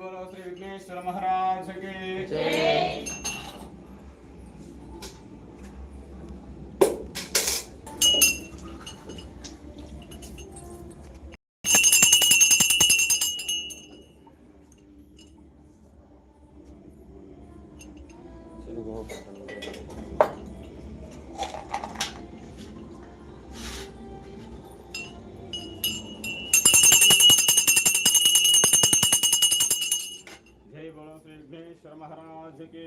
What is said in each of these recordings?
बोलो श्री विघ्नेश्वर महाराज की। महाराज की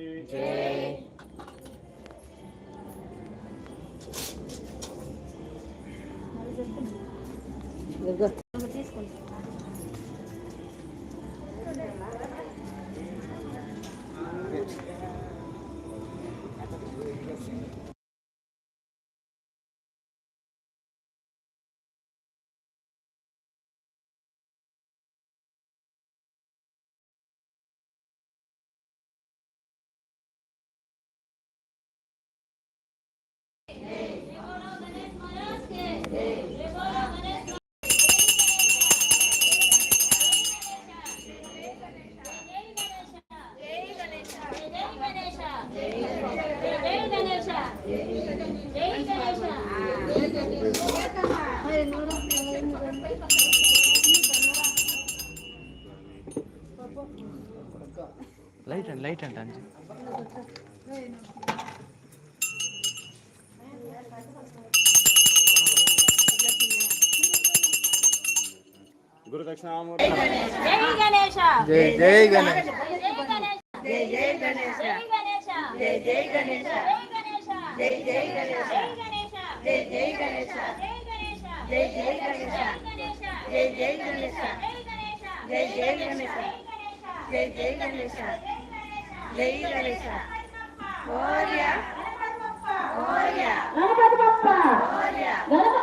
లైట్ అండి లైట్ అండి అంజీ. గురు దక్షిణామూర్తి జై గణేష జై జై గణేష జై జై గణేష. జై జై గణేష. జై జై గణేశ జై జై గణేశ జై జై గణేశ జై జై గణేశ జై జై గణేశ జై జై గణేశ జై జై గణేశ జై గణేశ మోర్య. మోర్య. గణపతి బప్ప. మోర్య. మోర్య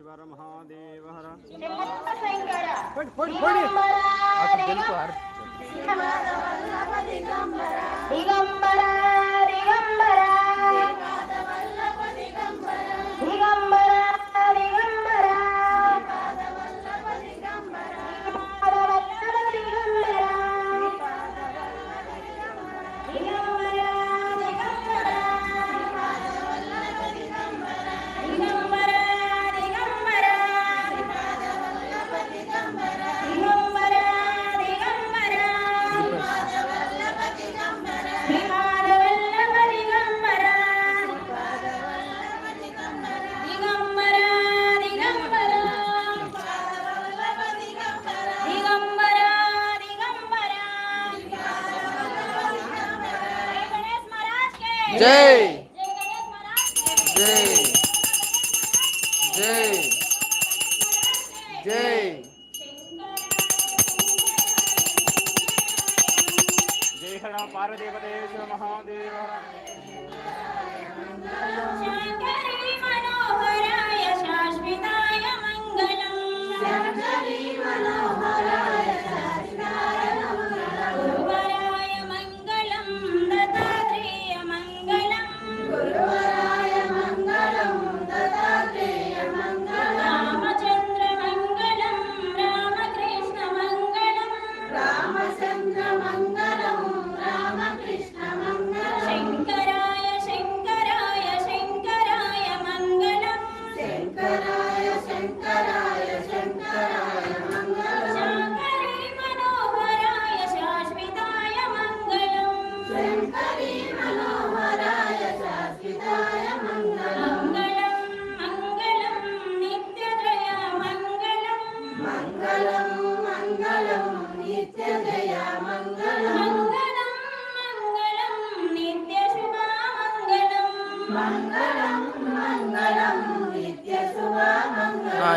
शिवर महादेव हर। दिगंबर तो दिगंबर। జై. జై. జై. జై. జై హర పార్వదేవదేశ మహాదేవ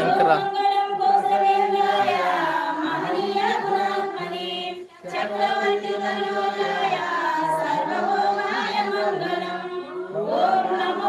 ఇంకరా చక్రవర్తి సర్వోమాయ మంగళం. ఓం నమ